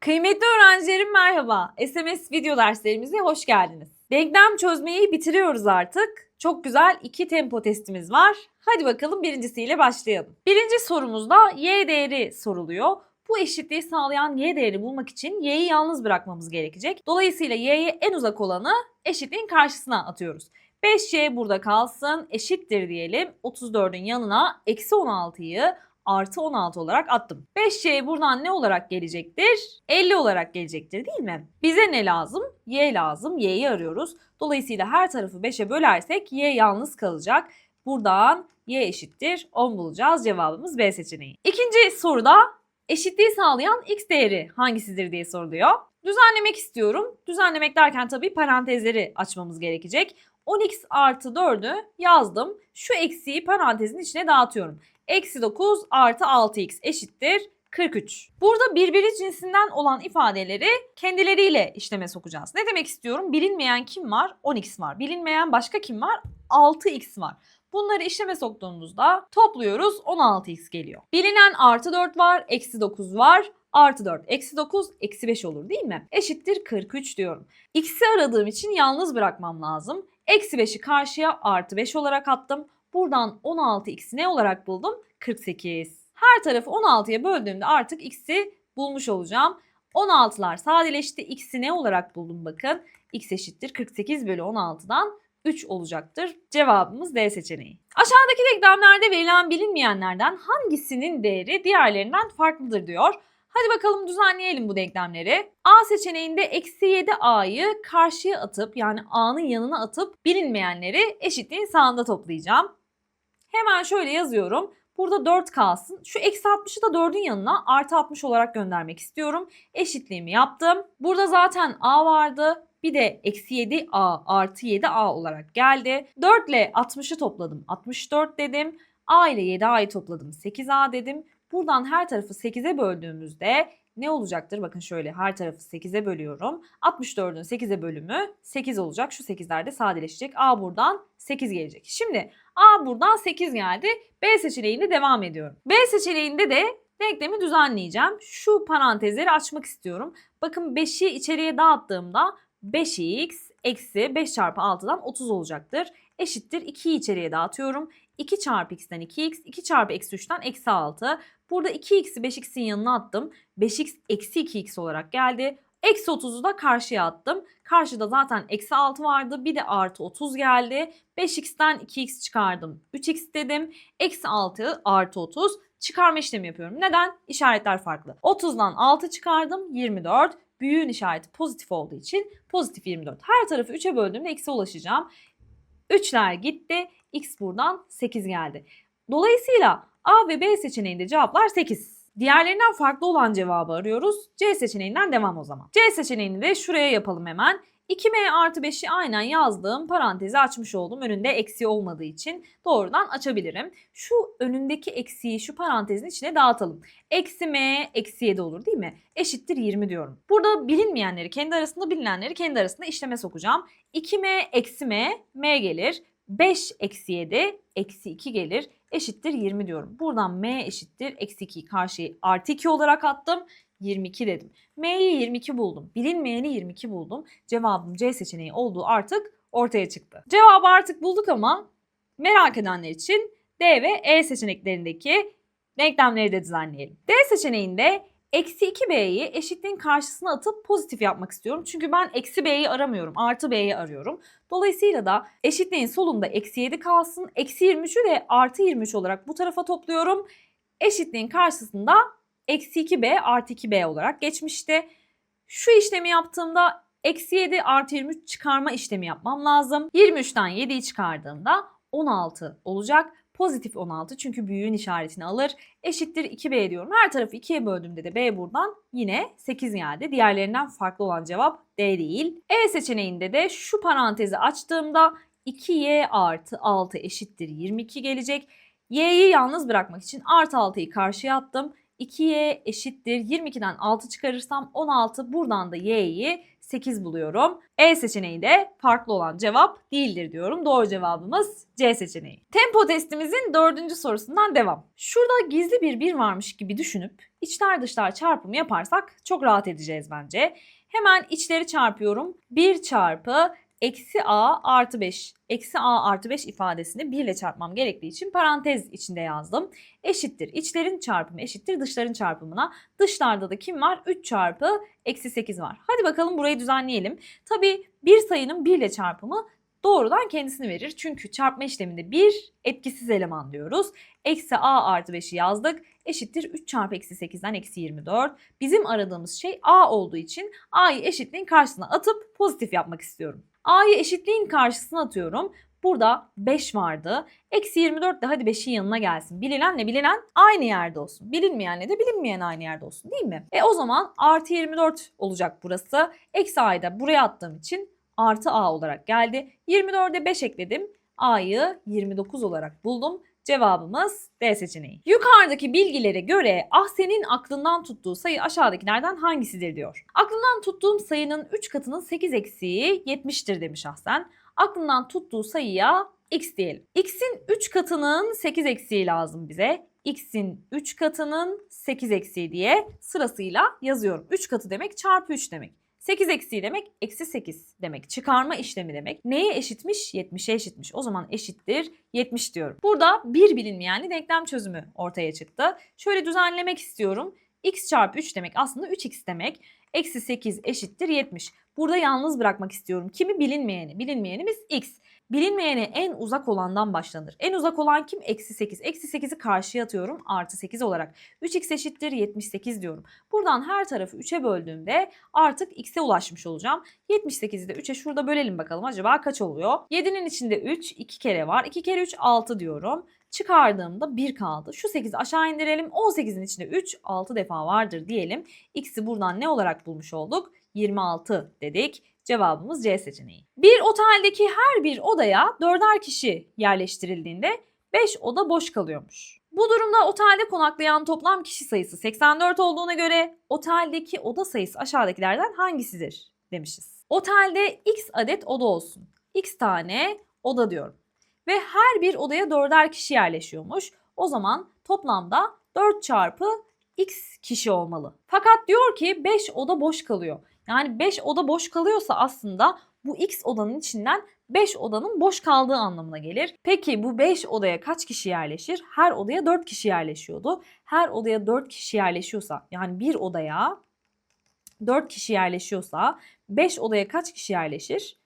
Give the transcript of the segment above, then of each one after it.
Kıymetli öğrencilerim merhaba. SMS video derslerimize hoş geldiniz. Denklem çözmeyi bitiriyoruz artık. Çok güzel iki tempo testimiz var. Hadi bakalım birincisiyle başlayalım. Birinci sorumuzda y değeri soruluyor. Bu eşitliği sağlayan y değerini bulmak için y'yi yalnız bırakmamız gerekecek. Dolayısıyla y'ye en uzak olanı eşitliğin karşısına atıyoruz. 5y burada kalsın eşittir diyelim. 34'ün yanına eksi 16'yı artı 16 olarak attım. 5y buradan ne olarak gelecektir? 50 olarak gelecektir değil mi? Bize ne lazım? y lazım. y'yi arıyoruz. Dolayısıyla her tarafı 5'e bölersek y yalnız kalacak. Buradan y eşittir 10 bulacağız. Cevabımız B seçeneği. İkinci soruda eşitliği sağlayan x değeri hangisidir diye soruluyor. Düzenlemek istiyorum. Düzenlemek derken tabii parantezleri açmamız gerekecek. 10x artı 4'ü yazdım. Şu eksiği parantezin içine dağıtıyorum. Eksi 9 artı 6x eşittir 43. Burada birbiri cinsinden olan ifadeleri kendileriyle işleme sokacağız. Ne demek istiyorum? Bilinmeyen kim var? 10x var. Bilinmeyen başka kim var? 6x var. Bunları işleme soktuğumuzda topluyoruz 16x geliyor. Bilinen artı 4 var, eksi 9 var. Artı 4, eksi 9, eksi 5 olur değil mi? Eşittir 43 diyorum. X'i aradığım için yalnız bırakmam lazım. Eksi 5'i karşıya artı 5 olarak attım. Buradan 16x'i ne olarak buldum? 48. Her tarafı 16'ya böldüğümde artık x'i bulmuş olacağım. 16'lar sadeleşti. X'i ne olarak buldum bakın. X eşittir 48 bölü 16'dan 3 olacaktır. Cevabımız D seçeneği. Aşağıdaki denklemlerde verilen bilinmeyenlerden hangisinin değeri diğerlerinden farklıdır diyor. Hadi bakalım düzenleyelim bu denklemleri. A seçeneğinde eksi 7a'yı karşıya atıp yani a'nın yanına atıp bilinmeyenleri eşitliğin sağında toplayacağım. Hemen şöyle yazıyorum. Burada 4 kalsın. Şu eksi 60'ı da 4'ün yanına artı 60 olarak göndermek istiyorum. Eşitliğimi yaptım. Burada zaten a vardı. Bir de eksi 7a artı 7a olarak geldi. 4 ile 60'ı topladım. 64 dedim. a ile 7a'yı topladım. 8a dedim. Buradan her tarafı 8'e böldüğümüzde ne olacaktır? Bakın şöyle her tarafı 8'e bölüyorum. 64'ün 8'e bölümü 8 olacak. Şu 8'ler de sadeleşecek. A buradan 8 gelecek. Şimdi A buradan 8 geldi. B seçeneğinde devam ediyorum. B seçeneğinde de denklemi düzenleyeceğim. Şu parantezleri açmak istiyorum. Bakın 5'i içeriye dağıttığımda 5x eksi 5 çarpı 6'dan 30 olacaktır. Eşittir 2'yi içeriye dağıtıyorum. 2 çarpı x'ten 2x, 2 çarpı eksi 3'ten eksi 6. Burada 2x'i 5x'in yanına attım. 5x eksi 2x olarak geldi. Eksi 30'u da karşıya attım. Karşıda zaten eksi 6 vardı. Bir de artı 30 geldi. 5x'ten 2x çıkardım. 3x dedim. Eksi 6 artı 30. Çıkarma işlemi yapıyorum. Neden? İşaretler farklı. 30'dan 6 çıkardım. 24. Büyüğün işareti pozitif olduğu için pozitif 24. Her tarafı 3'e böldüğümde x'e ulaşacağım. 3'ler gitti. X buradan 8 geldi. Dolayısıyla A ve B seçeneğinde cevaplar 8. Diğerlerinden farklı olan cevabı arıyoruz. C seçeneğinden devam o zaman. C seçeneğini de şuraya yapalım hemen. 2m artı 5'i aynen yazdığım parantezi açmış oldum. Önünde eksi olmadığı için doğrudan açabilirim. Şu önündeki eksiği şu parantezin içine dağıtalım. Eksi m eksi 7 olur değil mi? Eşittir 20 diyorum. Burada bilinmeyenleri kendi arasında bilinenleri kendi arasında işleme sokacağım. 2m eksi m m gelir. 5 eksi 7 eksi 2 gelir eşittir 20 diyorum. Buradan m eşittir eksi 2'yi karşıya artı 2 olarak attım. 22 dedim. M'yi 22 buldum. Bilinmeyeni 22 buldum. Cevabım C seçeneği olduğu artık ortaya çıktı. Cevabı artık bulduk ama merak edenler için D ve E seçeneklerindeki denklemleri de düzenleyelim. D seçeneğinde eksi 2b'yi eşitliğin karşısına atıp pozitif yapmak istiyorum. Çünkü ben eksi b'yi aramıyorum. Artı b'yi arıyorum. Dolayısıyla da eşitliğin solunda eksi 7 kalsın. Eksi 23'ü de artı 23 olarak bu tarafa topluyorum. Eşitliğin karşısında eksi 2b artı 2b olarak geçmişti. Şu işlemi yaptığımda eksi 7 artı 23 çıkarma işlemi yapmam lazım. 23'ten 7'yi çıkardığımda 16 olacak. Pozitif 16 çünkü büyüğün işaretini alır. Eşittir 2b diyorum. Her tarafı 2'ye böldüğümde de b buradan yine 8 geldi. Diğerlerinden farklı olan cevap D değil. E seçeneğinde de şu parantezi açtığımda 2y artı 6 eşittir 22 gelecek. y'yi yalnız bırakmak için artı 6'yı karşıya attım. 2y eşittir 22'den 6 çıkarırsam 16 buradan da y'yi 8 buluyorum. E seçeneği de farklı olan cevap değildir diyorum. Doğru cevabımız C seçeneği. Tempo testimizin dördüncü sorusundan devam. Şurada gizli bir bir varmış gibi düşünüp içler dışlar çarpımı yaparsak çok rahat edeceğiz bence. Hemen içleri çarpıyorum. 1 çarpı eksi a artı 5. Eksi a artı 5 ifadesini 1 ile çarpmam gerektiği için parantez içinde yazdım. Eşittir. İçlerin çarpımı eşittir dışların çarpımına. Dışlarda da kim var? 3 çarpı eksi 8 var. Hadi bakalım burayı düzenleyelim. Tabii bir sayının 1 ile çarpımı doğrudan kendisini verir. Çünkü çarpma işleminde 1 etkisiz eleman diyoruz. Eksi a artı 5'i yazdık. Eşittir 3 çarpı eksi 8'den eksi 24. Bizim aradığımız şey a olduğu için a'yı eşitliğin karşısına atıp pozitif yapmak istiyorum. A'yı eşitliğin karşısına atıyorum. Burada 5 vardı. Eksi 24 de hadi 5'in yanına gelsin. Bilinenle bilinen aynı yerde olsun. Bilinmeyenle de bilinmeyen aynı yerde olsun değil mi? E o zaman artı 24 olacak burası. Eksi a'yı da buraya attığım için artı a olarak geldi. 24'e 5 ekledim. A'yı 29 olarak buldum. Cevabımız D seçeneği. Yukarıdaki bilgilere göre Ahsen'in aklından tuttuğu sayı aşağıdakilerden hangisidir diyor. Aklından tuttuğum sayının 3 katının 8 eksiği 70'tir demiş Ahsen. Aklından tuttuğu sayıya x diyelim. x'in 3 katının 8 eksiği lazım bize. x'in 3 katının 8 eksiği diye sırasıyla yazıyorum. 3 katı demek çarpı 3 demek. 8 eksiği demek eksi 8 demek. Çıkarma işlemi demek. Neye eşitmiş? 70'e eşitmiş. O zaman eşittir 70 diyorum. Burada bir bilinmeyenli denklem çözümü ortaya çıktı. Şöyle düzenlemek istiyorum. x çarpı 3 demek aslında 3x demek. Eksi 8 eşittir 70. Burada yalnız bırakmak istiyorum. Kimi bilinmeyeni? Bilinmeyenimiz x. Bilinmeyene en uzak olandan başlanır. En uzak olan kim? Eksi 8. Eksi 8'i karşıya atıyorum. Artı 8 olarak. 3x eşittir 78 diyorum. Buradan her tarafı 3'e böldüğümde artık x'e ulaşmış olacağım. 78'i de 3'e şurada bölelim bakalım acaba kaç oluyor? 7'nin içinde 3, 2 kere var. 2 kere 3, 6 diyorum. Çıkardığımda 1 kaldı. Şu 8'i aşağı indirelim. 18'in içinde 3, 6 defa vardır diyelim. X'i buradan ne olarak bulmuş olduk? 26 dedik. Cevabımız C seçeneği. Bir oteldeki her bir odaya dörder kişi yerleştirildiğinde 5 oda boş kalıyormuş. Bu durumda otelde konaklayan toplam kişi sayısı 84 olduğuna göre oteldeki oda sayısı aşağıdakilerden hangisidir demişiz. Otelde x adet oda olsun. x tane oda diyorum. Ve her bir odaya dörder kişi yerleşiyormuş. O zaman toplamda 4 çarpı x kişi olmalı. Fakat diyor ki 5 oda boş kalıyor. Yani 5 oda boş kalıyorsa aslında bu x odanın içinden 5 odanın boş kaldığı anlamına gelir. Peki bu 5 odaya kaç kişi yerleşir? Her odaya 4 kişi yerleşiyordu. Her odaya 4 kişi yerleşiyorsa yani bir odaya 4 kişi yerleşiyorsa 5 odaya kaç kişi yerleşir?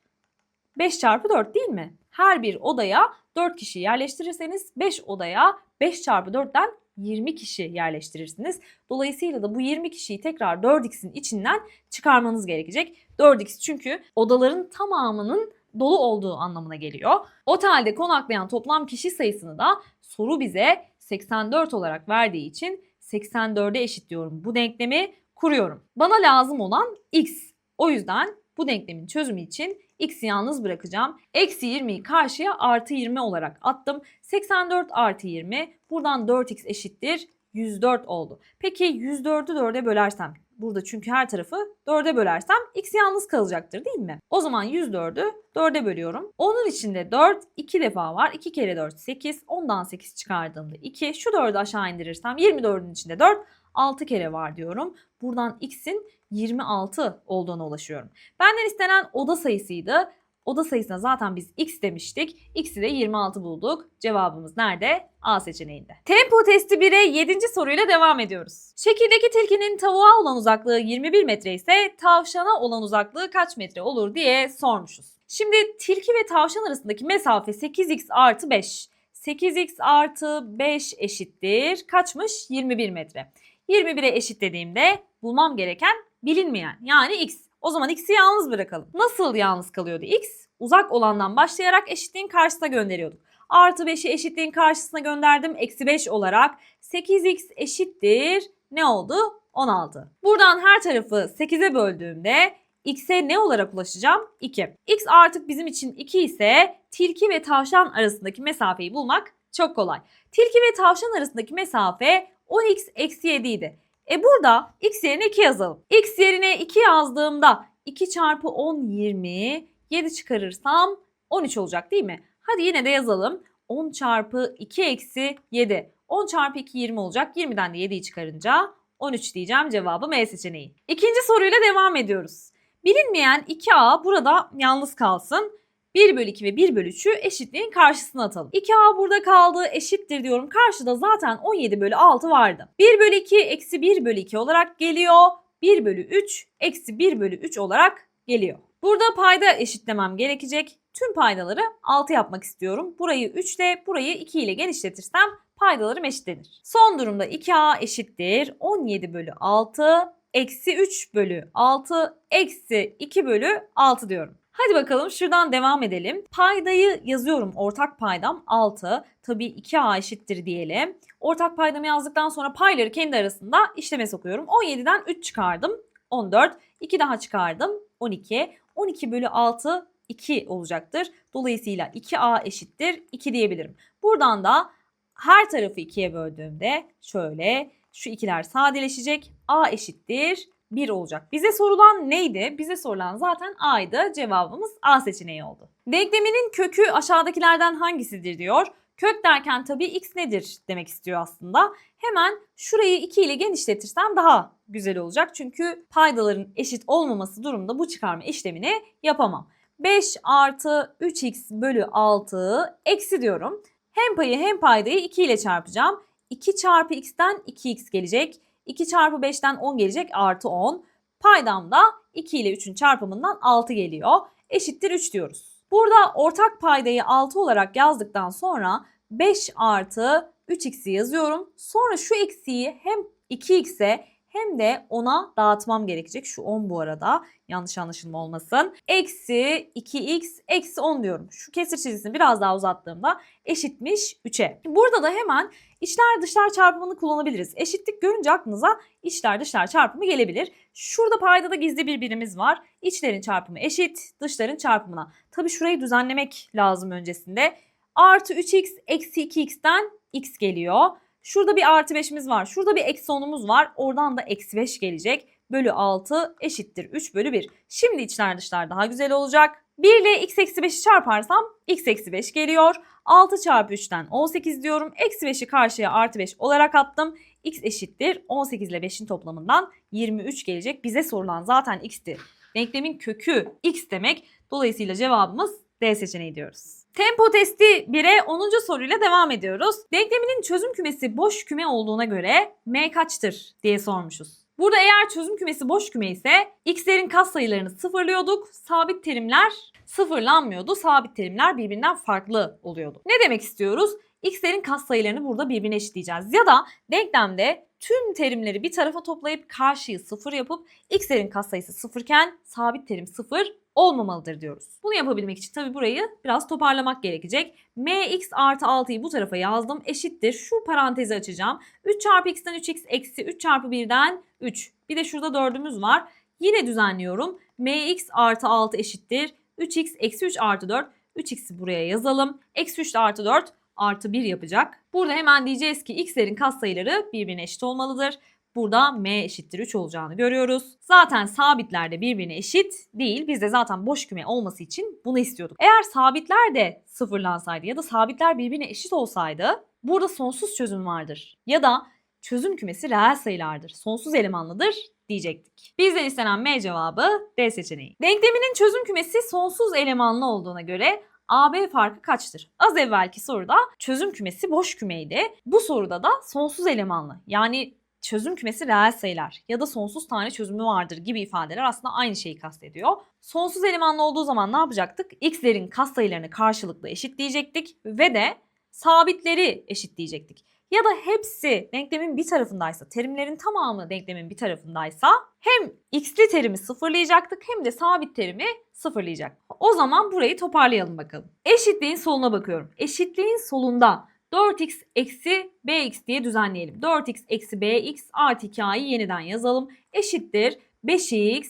5 çarpı 4 değil mi? Her bir odaya 4 kişi yerleştirirseniz 5 odaya 5 çarpı 4'ten 20 kişi yerleştirirsiniz. Dolayısıyla da bu 20 kişiyi tekrar 4x'in içinden çıkarmanız gerekecek. 4x çünkü odaların tamamının dolu olduğu anlamına geliyor. Otelde konaklayan toplam kişi sayısını da soru bize 84 olarak verdiği için 84'e eşitliyorum. Bu denklemi kuruyorum. Bana lazım olan x. O yüzden bu denklemin çözümü için x'i yalnız bırakacağım. Eksi 20'yi karşıya artı 20 olarak attım. 84 artı 20 buradan 4x eşittir 104 oldu. Peki 104'ü 4'e bölersem burada çünkü her tarafı 4'e bölersem x yalnız kalacaktır değil mi? O zaman 104'ü 4'e bölüyorum. Onun içinde 4 2 defa var. 2 kere 4 8. Ondan 8 çıkardığımda 2. Şu 4'ü aşağı indirirsem 24'ün içinde 4 6 kere var diyorum. Buradan x'in 26 olduğuna ulaşıyorum. Benden istenen oda sayısıydı. Oda sayısına zaten biz x demiştik. X'i de 26 bulduk. Cevabımız nerede? A seçeneğinde. Tempo testi 1'e 7. soruyla devam ediyoruz. Şekildeki tilkinin tavuğa olan uzaklığı 21 metre ise tavşana olan uzaklığı kaç metre olur diye sormuşuz. Şimdi tilki ve tavşan arasındaki mesafe 8x artı 5. 8x artı 5 eşittir. Kaçmış? 21 metre. 21'e eşitlediğimde bulmam gereken bilinmeyen yani x. O zaman x'i yalnız bırakalım. Nasıl yalnız kalıyordu x? Uzak olandan başlayarak eşitliğin karşısına gönderiyorduk. Artı 5'i eşitliğin karşısına gönderdim. Eksi 5 olarak 8x eşittir. Ne oldu? 16. Buradan her tarafı 8'e böldüğümde x'e ne olarak ulaşacağım? 2. x artık bizim için 2 ise tilki ve tavşan arasındaki mesafeyi bulmak çok kolay. Tilki ve tavşan arasındaki mesafe 10x eksi 7 idi. E burada x yerine 2 yazalım. x yerine 2 yazdığımda 2 çarpı 10 20. 7 çıkarırsam 13 olacak değil mi? Hadi yine de yazalım. 10 çarpı 2 eksi 7. 10 çarpı 2 20 olacak. 20'den de 7'yi çıkarınca 13 diyeceğim cevabı M seçeneği. İkinci soruyla devam ediyoruz. Bilinmeyen 2A burada yalnız kalsın. 1 bölü 2 ve 1 bölü 3'ü eşitliğin karşısına atalım. 2A burada kaldı eşittir diyorum. Karşıda zaten 17 bölü 6 vardı. 1 bölü 2 eksi 1 bölü 2 olarak geliyor. 1 bölü 3 eksi 1 bölü 3 olarak geliyor. Burada payda eşitlemem gerekecek. Tüm paydaları 6 yapmak istiyorum. Burayı 3 ile burayı 2 ile genişletirsem paydalarım eşitlenir. Son durumda 2a eşittir 17 bölü 6 eksi 3 bölü 6 eksi 2 bölü 6 diyorum. Hadi bakalım şuradan devam edelim. Paydayı yazıyorum. Ortak paydam 6. Tabii 2a eşittir diyelim. Ortak paydamı yazdıktan sonra payları kendi arasında işleme sokuyorum. 17'den 3 çıkardım. 14. 2 daha çıkardım. 12. 12 bölü 6 2 olacaktır. Dolayısıyla 2a eşittir 2 diyebilirim. Buradan da her tarafı 2'ye böldüğümde şöyle şu ikiler sadeleşecek. A eşittir 1 olacak. Bize sorulan neydi? Bize sorulan zaten A'ydı. Cevabımız A seçeneği oldu. Denkleminin kökü aşağıdakilerden hangisidir diyor. Kök derken tabii x nedir demek istiyor aslında. Hemen şurayı 2 ile genişletirsem daha güzel olacak. Çünkü paydaların eşit olmaması durumunda bu çıkarma işlemini yapamam. 5 artı 3x bölü 6 eksi diyorum. Hem payı hem paydayı 2 ile çarpacağım. 2 çarpı x'ten 2x gelecek. 2 çarpı 5'ten 10 gelecek artı 10. Paydam da 2 ile 3'ün çarpımından 6 geliyor. Eşittir 3 diyoruz. Burada ortak paydayı 6 olarak yazdıktan sonra 5 artı 3x'i yazıyorum. Sonra şu eksiği hem 2x'e hem de 10'a dağıtmam gerekecek. Şu 10 bu arada yanlış anlaşılma olmasın. Eksi 2x eksi 10 diyorum. Şu kesir çizgisini biraz daha uzattığımda eşitmiş 3'e. Burada da hemen içler dışlar çarpımını kullanabiliriz. Eşitlik görünce aklınıza içler dışlar çarpımı gelebilir. Şurada paydada gizli bir birimiz var. İçlerin çarpımı eşit dışların çarpımına. Tabi şurayı düzenlemek lazım öncesinde. Artı 3x eksi 2x'ten x geliyor. Şurada bir artı 5'imiz var. Şurada bir eksi 10'umuz var. Oradan da eksi 5 gelecek. Bölü 6 eşittir 3 bölü 1. Şimdi içler dışlar daha güzel olacak. 1 ile x eksi 5'i çarparsam x eksi 5 geliyor. 6 çarpı 3'ten 18 diyorum. Eksi 5'i karşıya artı 5 olarak attım. x eşittir 18 ile 5'in toplamından 23 gelecek. Bize sorulan zaten x'ti. Denklemin kökü x demek. Dolayısıyla cevabımız D seçeneği diyoruz. Tempo testi 1'e 10. soruyla devam ediyoruz. Denkleminin çözüm kümesi boş küme olduğuna göre m kaçtır diye sormuşuz. Burada eğer çözüm kümesi boş küme ise x'lerin katsayılarını sıfırlıyorduk. Sabit terimler sıfırlanmıyordu. Sabit terimler birbirinden farklı oluyordu. Ne demek istiyoruz? x'lerin katsayılarını burada birbirine eşitleyeceğiz. Ya da denklemde tüm terimleri bir tarafa toplayıp karşıyı sıfır yapıp x'lerin katsayısı sıfırken sabit terim sıfır olmamalıdır diyoruz. Bunu yapabilmek için tabii burayı biraz toparlamak gerekecek. mx artı 6'yı bu tarafa yazdım. Eşittir. Şu parantezi açacağım. 3 çarpı x'ten 3x eksi 3 çarpı 1'den 3. Bir de şurada 4'ümüz var. Yine düzenliyorum. mx artı 6 eşittir. 3x eksi 3 artı 4. 3x'i buraya yazalım. Eksi 3 artı 4 artı 1 yapacak. Burada hemen diyeceğiz ki x'lerin katsayıları birbirine eşit olmalıdır. Burada m eşittir 3 olacağını görüyoruz. Zaten sabitler de birbirine eşit değil. Biz de zaten boş küme olması için bunu istiyorduk. Eğer sabitler de sıfırlansaydı ya da sabitler birbirine eşit olsaydı burada sonsuz çözüm vardır. Ya da çözüm kümesi reel sayılardır. Sonsuz elemanlıdır diyecektik. Bizden istenen M cevabı D seçeneği. Denkleminin çözüm kümesi sonsuz elemanlı olduğuna göre AB farkı kaçtır? Az evvelki soruda çözüm kümesi boş kümeydi. Bu soruda da sonsuz elemanlı. Yani çözüm kümesi reel sayılar ya da sonsuz tane çözümü vardır gibi ifadeler aslında aynı şeyi kastediyor. Sonsuz elemanlı olduğu zaman ne yapacaktık? X'lerin katsayılarını karşılıklı eşitleyecektik ve de sabitleri eşitleyecektik. Ya da hepsi denklemin bir tarafındaysa, terimlerin tamamı denklemin bir tarafındaysa hem x'li terimi sıfırlayacaktık hem de sabit terimi sıfırlayacak. O zaman burayı toparlayalım bakalım. Eşitliğin soluna bakıyorum. Eşitliğin solunda 4x eksi bx diye düzenleyelim. 4x eksi bx artı 2a'yı yeniden yazalım. Eşittir 5x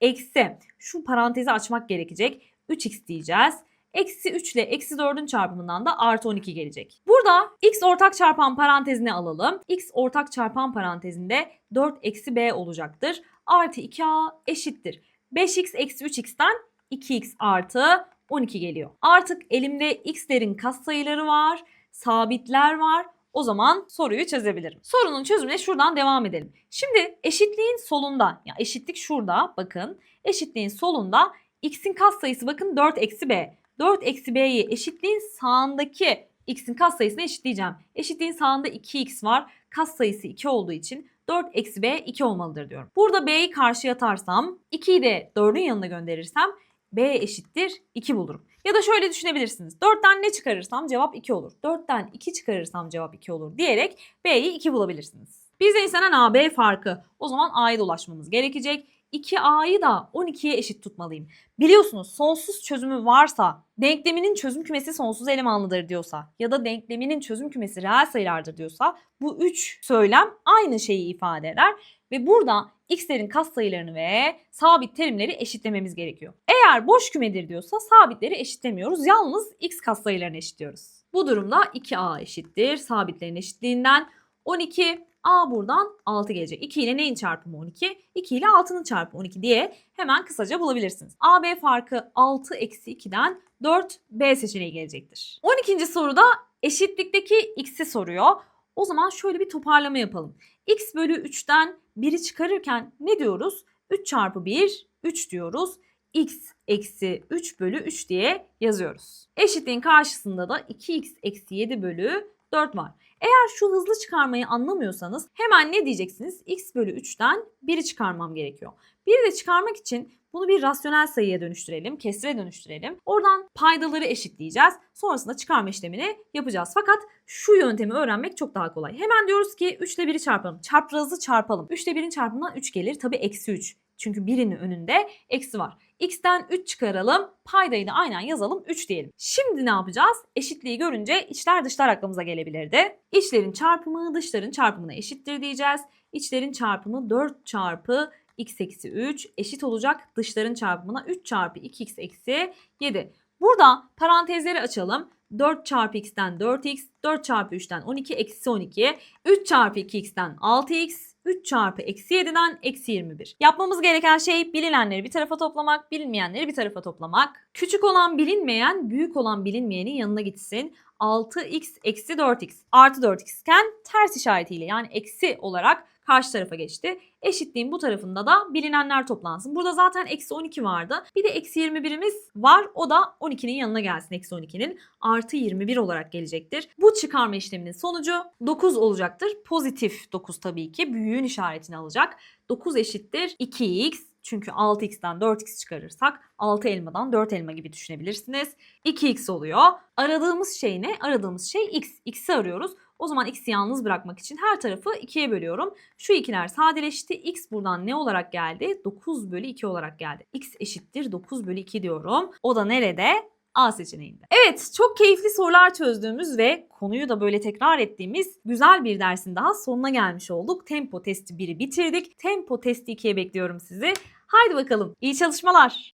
eksi şu parantezi açmak gerekecek. 3x diyeceğiz. Eksi 3 ile eksi 4'ün çarpımından da artı 12 gelecek. Burada x ortak çarpan parantezine alalım. x ortak çarpan parantezinde 4 eksi b olacaktır. Artı 2a eşittir. 5x eksi 3x'ten 2x artı 12 geliyor. Artık elimde x'lerin katsayıları var, sabitler var. O zaman soruyu çözebilirim. Sorunun çözümüne şuradan devam edelim. Şimdi eşitliğin solunda, ya eşitlik şurada bakın. Eşitliğin solunda x'in katsayısı bakın 4 eksi b. 4 eksi b'yi eşitliğin sağındaki x'in katsayısına eşitleyeceğim. Eşitliğin sağında 2x var. Katsayısı 2 olduğu için 4 eksi b 2 olmalıdır diyorum. Burada b'yi karşıya atarsam 2'yi de 4'ün yanına gönderirsem b eşittir 2 bulurum. Ya da şöyle düşünebilirsiniz. 4'ten ne çıkarırsam cevap 2 olur. 4'ten 2 çıkarırsam cevap 2 olur diyerek b'yi 2 bulabilirsiniz. Bize istenen AB farkı. O zaman a'ya da ulaşmamız gerekecek. 2a'yı da 12'ye eşit tutmalıyım. Biliyorsunuz sonsuz çözümü varsa, denkleminin çözüm kümesi sonsuz elemanlıdır diyorsa ya da denkleminin çözüm kümesi reel sayılardır diyorsa bu üç söylem aynı şeyi ifade eder ve burada x'lerin katsayılarını ve sabit terimleri eşitlememiz gerekiyor. Eğer boş kümedir diyorsa sabitleri eşitlemiyoruz. Yalnız x katsayılarını eşitliyoruz. Bu durumda 2a eşittir sabitlerin eşitliğinden 12 a buradan 6 gelecek. 2 ile neyin çarpımı 12? 2 ile 6'nın çarpımı 12 diye hemen kısaca bulabilirsiniz. AB farkı 6 eksi 2'den 4 B seçeneği gelecektir. 12. soruda eşitlikteki x'i soruyor. O zaman şöyle bir toparlama yapalım. x bölü 3'ten 1'i çıkarırken ne diyoruz? 3 çarpı 1 3 diyoruz. x eksi 3 bölü 3 diye yazıyoruz. Eşitliğin karşısında da 2x eksi 7 bölü 4 var. Eğer şu hızlı çıkarmayı anlamıyorsanız hemen ne diyeceksiniz? x bölü 3'ten 1'i çıkarmam gerekiyor. 1'i de çıkarmak için bunu bir rasyonel sayıya dönüştürelim, kesre dönüştürelim. Oradan paydaları eşitleyeceğiz. Sonrasında çıkarma işlemini yapacağız. Fakat şu yöntemi öğrenmek çok daha kolay. Hemen diyoruz ki 3 ile 1'i çarpalım. Çaprazı çarpalım. 3 ile 1'in çarpımından 3 gelir. Tabii eksi 3. Çünkü birinin önünde eksi var. X'ten 3 çıkaralım. Paydayı da aynen yazalım 3 diyelim. Şimdi ne yapacağız? Eşitliği görünce içler dışlar aklımıza gelebilirdi. İçlerin çarpımı dışların çarpımına eşittir diyeceğiz. İçlerin çarpımı 4 çarpı x eksi 3 eşit olacak dışların çarpımına 3 çarpı 2x eksi 7. Burada parantezleri açalım. 4 çarpı x'ten 4x, 4 çarpı 3'ten 12, eksi 12, 3 çarpı 2x'ten 6x, 3 çarpı eksi 7'den eksi 21. Yapmamız gereken şey bilinenleri bir tarafa toplamak, bilinmeyenleri bir tarafa toplamak. Küçük olan bilinmeyen, büyük olan bilinmeyenin yanına gitsin. 6x eksi 4x artı 4x iken ters işaretiyle yani eksi olarak karşı tarafa geçti. Eşitliğin bu tarafında da bilinenler toplansın. Burada zaten eksi 12 vardı. Bir de eksi 21'imiz var. O da 12'nin yanına gelsin. Eksi 12'nin artı 21 olarak gelecektir. Bu çıkarma işleminin sonucu 9 olacaktır. Pozitif 9 tabii ki. Büyüğün işaretini alacak. 9 eşittir 2x çünkü 6x'ten 4x çıkarırsak 6 elmadan 4 elma gibi düşünebilirsiniz. 2x oluyor. Aradığımız şey ne? Aradığımız şey x. x'i arıyoruz. O zaman x'i yalnız bırakmak için her tarafı 2'ye bölüyorum. Şu ikiler sadeleşti. x buradan ne olarak geldi? 9 bölü 2 olarak geldi. x eşittir 9 bölü 2 diyorum. O da nerede? A seçeneğinde. Evet çok keyifli sorular çözdüğümüz ve konuyu da böyle tekrar ettiğimiz güzel bir dersin daha sonuna gelmiş olduk. Tempo testi 1'i bitirdik. Tempo testi 2'ye bekliyorum sizi. Haydi bakalım iyi çalışmalar.